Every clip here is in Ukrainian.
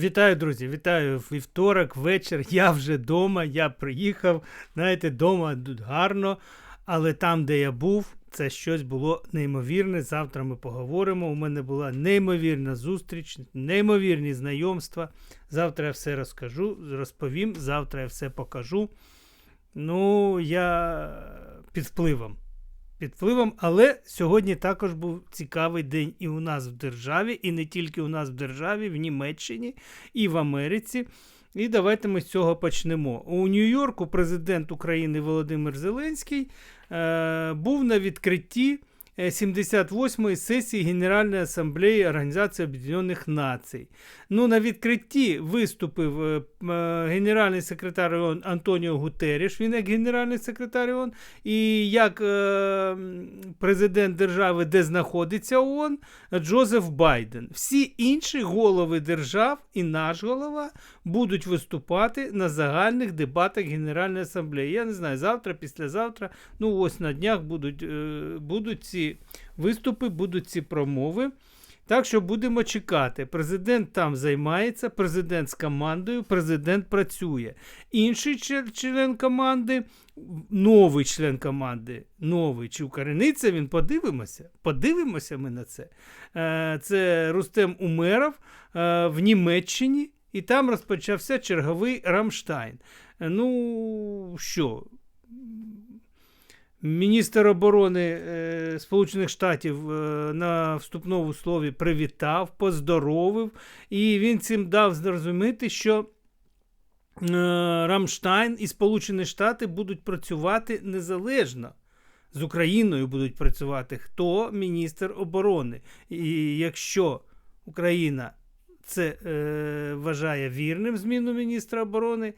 Вітаю, друзі! Вітаю вівторок, вечір. Я вже вдома, я приїхав. Знаєте, вдома тут гарно, але там, де я був, це щось було неймовірне. Завтра ми поговоримо. У мене була неймовірна зустріч, неймовірні знайомства. Завтра я все розкажу, розповім, завтра я все покажу. Ну, я під впливом. Під впливом, але сьогодні також був цікавий день і у нас в державі, і не тільки у нас в державі, в Німеччині і в Америці. І давайте ми з цього почнемо. У Нью-Йорку президент України Володимир Зеленський е, був на відкритті 78-ї сесії Генеральної асамблеї Організації Об'єднаних Націй. Ну, На відкритті виступив е, генеральний секретар ООН Антоніо Гутеріш, він як генеральний секретар ООН, і як е, президент держави, де знаходиться ООН, Джозеф Байден. Всі інші голови держав і наш голова будуть виступати на загальних дебатах Генеральної асамблеї. Я не знаю, завтра, післязавтра, ну ось на днях будуть, е, будуть ці виступи, будуть ці промови. Так що будемо чекати. Президент там займається, президент з командою, президент працює. Інший член команди, новий член команди, новий чи укорениться він, подивимося. Подивимося ми на це. Е, це Рустем Умеров е, в Німеччині, і там розпочався черговий Рамштайн. Е, ну що? Міністр оборони е, Сполучених Штатів е, на вступному слові привітав, поздоровив, і він цим дав зрозуміти, що е, Рамштайн і Сполучені Штати будуть працювати незалежно. З Україною будуть працювати хто міністр оборони. І якщо Україна це е, вважає вірним зміну міністра оборони,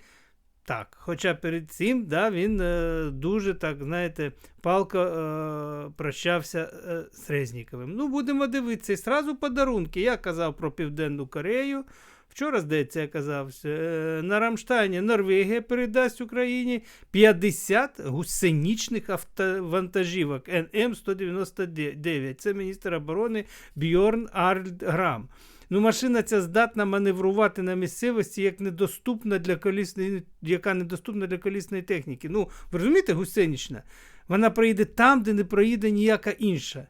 так, хоча перед цим да, він е, дуже так, знаєте, палко е, прощався е, з Резніковим. Ну, будемо дивитися. І сразу подарунки. Я казав про Південну Корею. Вчора, здається, я казав, е, на Рамштайні Норвегія передасть Україні 50 гусенічних автовантажівок НМ-199. Це міністр оборони Бьорн Арльд Грам. Ну, машина ця здатна маневрувати на місцевості, як недоступна для колісної, яка недоступна для колісної техніки. Ну, ви розумієте, гусенічна? Вона проїде там, де не проїде ніяка інша.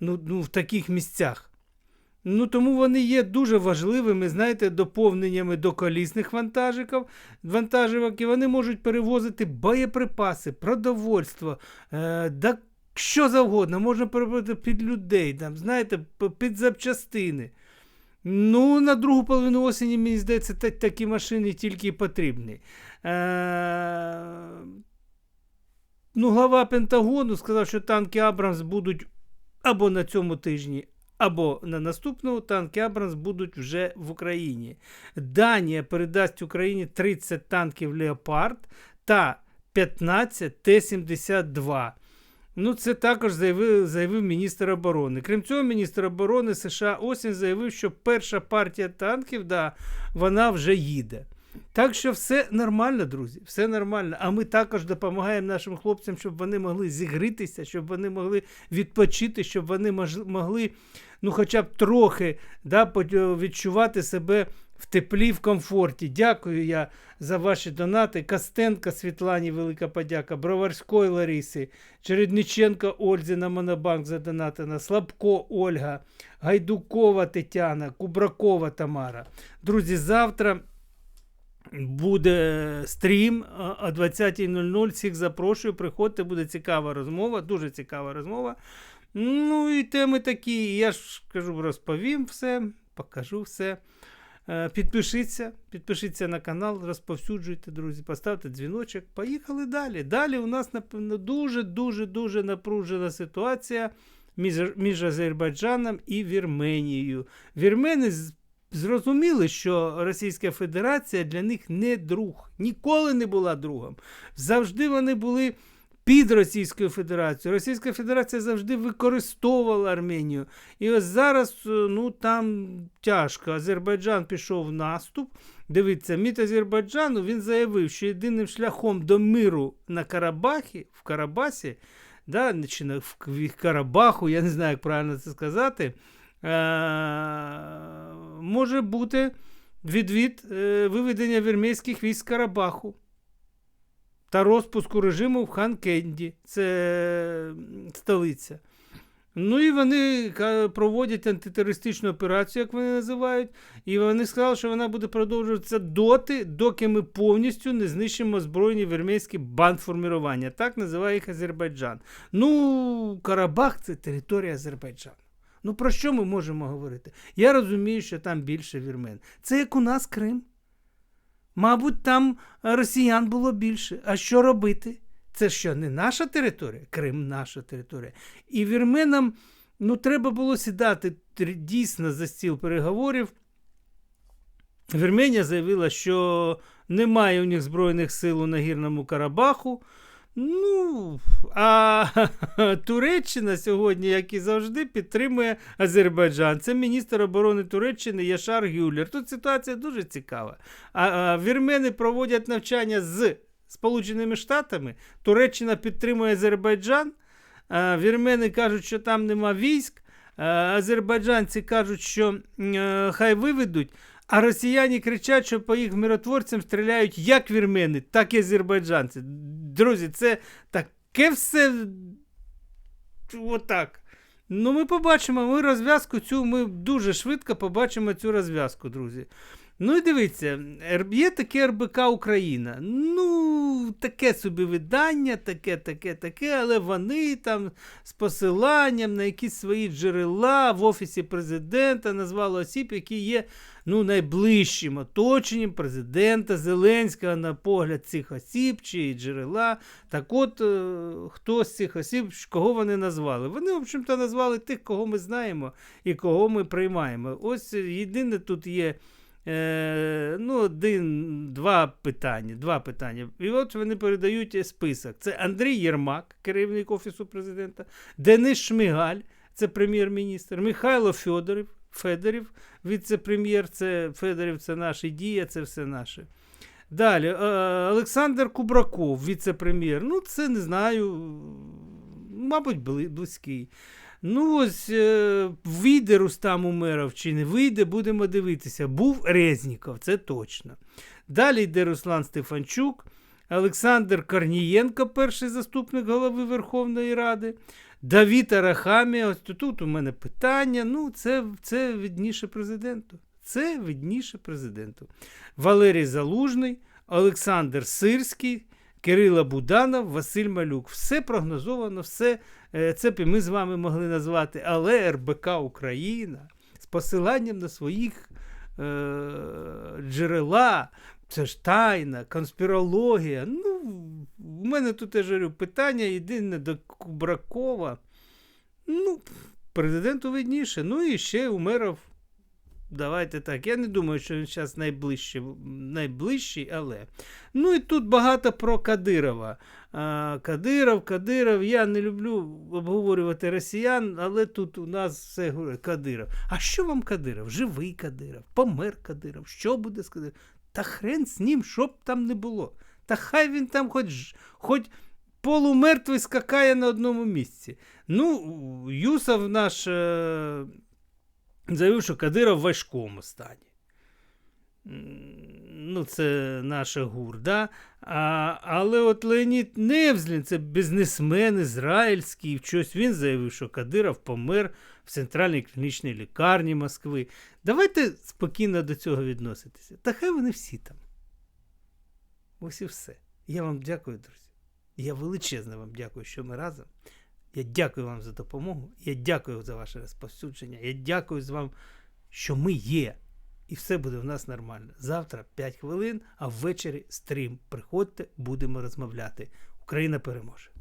Ну, ну В таких місцях. Ну, Тому вони є дуже важливими, знаєте, доповненнями до колісних вантажиків, вантажівок, і вони можуть перевозити боєприпаси, продовольство, е, да що завгодно, можна перевозити під людей, там, знаєте, під запчастини. Ну, на другу половину осені, мені здається, такі машини тільки потрібні. Е, Ну, Глава Пентагону сказав, що танки Абрамс будуть або на цьому тижні, або на наступному танки Абрамс будуть вже в Україні. Данія передасть Україні 30 танків Леопард та 15 Т-72. Ну, це також заявив заявив міністр оборони. Крім цього, міністр оборони США Осінь заявив, що перша партія танків, да, вона вже їде. Так що все нормально, друзі, все нормально. А ми також допомагаємо нашим хлопцям, щоб вони могли зігрітися, щоб вони могли відпочити, щоб вони могли, ну, хоча б трохи да, відчувати себе в теплі, в комфорті. Дякую я за ваші донати. Костенка Світлані, велика подяка, Броварської Ларисі, Чередниченко Ользі на Монобанк задонатена, Слабко Ольга, Гайдукова Тетяна, Кубракова Тамара. Друзі, завтра. Буде стрім о 20.00. Всіх запрошую. Приходьте, буде цікава розмова, дуже цікава розмова. Ну і теми такі. Я ж кажу, розповім все, покажу все. Е, підпишіться, підпишіться на канал, розповсюджуйте, друзі, поставте дзвіночок. Поїхали далі. Далі у нас дуже-дуже-дуже напружена ситуація між, між Азербайджаном і Вірменією. Вірмени зрозуміли, що Російська Федерація для них не друг, ніколи не була другом. Завжди вони були під Російською Федерацією. Російська Федерація завжди використовувала Арменію. І ось зараз е, ну, там тяжко. Азербайджан пішов в наступ. Дивіться, міт Азербайджану він заявив, що єдиним шляхом до миру на Карабахі, в Карабасі, да, чи в Карабаху, я не знаю, як правильно це сказати, е- може бути відвід е, виведення вірмейських військ Карабаху та розпуску режиму в Хан-Кенді, це столиця. Ну і вони проводять антитерористичну операцію, як вони називають, і вони сказали, що вона буде продовжуватися доти, доки ми повністю не знищимо збройні вірменські бандформування. Так називає їх Азербайджан. Ну, Карабах це територія Азербайджану. Ну про що ми можемо говорити? Я розумію, що там більше вірмен. Це як у нас Крим. Мабуть, там е, росіян було більше. А що робити? Це що, не наша територія? Крим наша територія. І вірменам ну, треба було сідати дійсно за стіл переговорів. Вірменія заявила, що немає у них Збройних сил у Нагірному Карабаху. Ну, а Туреччина сьогодні, як і завжди, підтримує Азербайджан. Це міністр оборони Туреччини Яшар Гюллер. Тут ситуація дуже цікава. А, а вірмени проводять навчання з Сполученими Штатами. Туреччина підтримує Азербайджан. А, вірмени кажуть, що там нема військ. Азербайджанці кажуть, що е, хай виведуть. А росіяни кричать, що по їх миротворцям стріляють як вірмени, так і азербайджанці. Друзі, це таке все. Отак. Ну, ми побачимо, ми розв'язку цю, ми дуже швидко побачимо цю розв'язку, друзі. Ну і дивіться, є таке РБК Україна. Ну, таке собі видання, таке, таке, таке, але вони там з посиланням на якісь свої джерела в Офісі президента назвали осіб, які є ну, найближчим оточенням президента Зеленського на погляд цих осіб чи джерела. Так от, е, хто з цих осіб, кого вони назвали? Вони, в общем-то, назвали тих, кого ми знаємо і кого ми приймаємо. Ось єдине тут є. Е, ну, один, два питання. Два питання. І от вони передають список. Це Андрій Єрмак, керівник Офісу президента, Денис Шмигаль, це прем'єр-міністр, Михайло Федорів, Федорів, віце-прем'єр, це Федорів, це наш і дія, це все наше. Далі, е, Олександр Кубраков, віце-прем'єр. Ну, це не знаю, мабуть, близький. Ну, ось е, вийде Рустам Умеров чи не вийде, будемо дивитися. Був Резніков, це точно. Далі йде Руслан Стефанчук, Олександр Корнієнко, перший заступник голови Верховної Ради, Давід Арахамія. Ось тут у мене питання. Ну, це, це видніше президенту. Це видніше президенту. Валерій Залужний, Олександр Сирський, Кирило Буданов, Василь Малюк. Все прогнозовано, все е, це б ми з вами могли назвати, але РБК Україна з посиланням на своїх е, джерела. Це ж тайна, конспірологія. Ну, у мене тут я ж говорю, питання єдине до Кубракова. Ну, президенту видніше. Ну і ще Умеров. Давайте так. Я не думаю, що він зараз найближчий, найближчий, але. Ну і тут багато про Кадирова. А, Кадиров, Кадиров. Я не люблю обговорювати росіян, але тут у нас все говорить Кадиров. А що вам Кадиров? Живий Кадиров, помер Кадиров. Що буде з Кадиром? Та хрен з ним, що б там не було. Та хай він там хоч, хоч полумертвий скакає на одному місці. Ну, Юсов наш е, заявив, що Кадиров в важкому стані. Ну, це наша ГУР, да? А, але от Леонід Невзлін, це бізнесмен ізраїльський, щось він заявив, що Кадиров помер в центральній клінічній лікарні Москви. Давайте спокійно до цього відноситися. Та хай вони всі там. Ось і все. Я вам дякую, друзі. Я величезно вам дякую, що ми разом. Я дякую вам за допомогу. Я дякую за ваше розповсюдження. Я дякую за вам, що ми є. І все буде в нас нормально. Завтра 5 хвилин, а ввечері стрім. Приходьте, будемо розмовляти. Україна переможе.